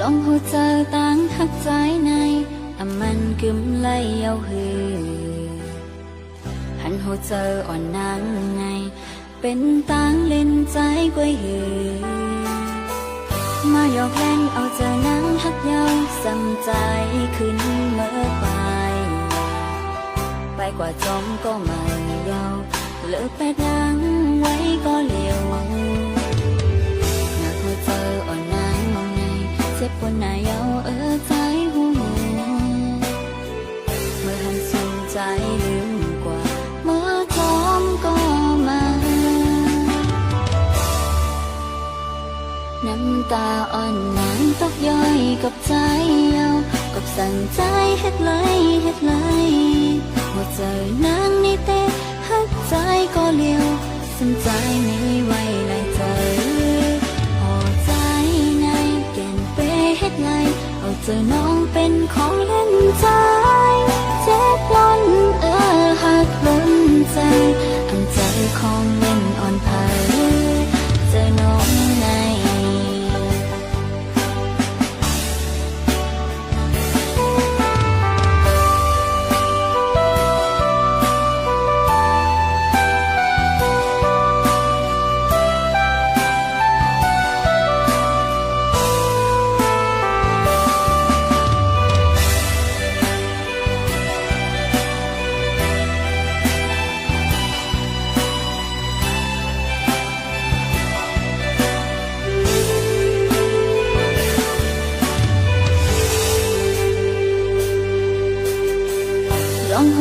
ลองหัวใจต่างหักใจในแต่มันกึมไล่เอาหือหันหัวใจอ่อนนางไง เป็นต่างเล่นใจกวยหือมาหยอกเล่นเอาเจอนังหักเยาสำใจขึ้นเมื่อไป ไปกว่าจอมก็ไม่เยาเลิกแปดนัง ตาอ่อนนางตกย้อยกับใจเอากับสั่งใจเฮ็ดเลย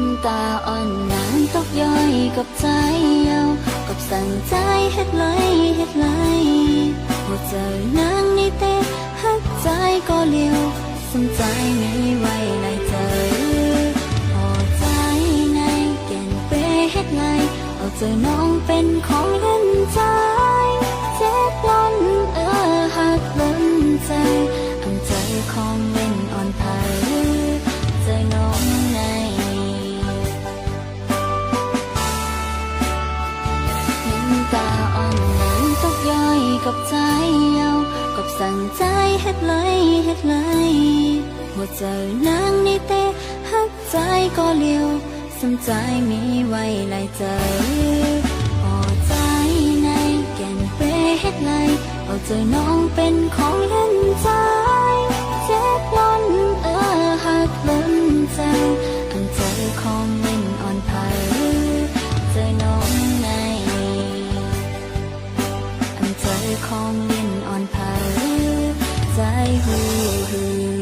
ำตาอ่อนนางตกย้อยกับใจเอากับสั่งใจเฮ็ดเลยเฮ็ดเลยหัวใจนางนี่เตะหักใจก็เลี้ยวสนใจไม่ไหวเลยเจอพอใจในแก่นเป้เฮ็ดไรเอาเจอน้องเป็นของเล่นใจเจ็บล้นเออหักล้นใจอันใจของเล่นอ่อนเพยใจน้อง กับใจเอากับสั่งใจเฮ็ดเลยเฮ็ดเลยหัวใจนางนี่เตะหักใจก็เลี้ยวสำใจมีไว้ไหลายใจพอใจในแก่นเปเฮ็ดไรเอาใจน้องเป็นของเล่นใจ ของเล่นอ่อนเพยใจหูหือ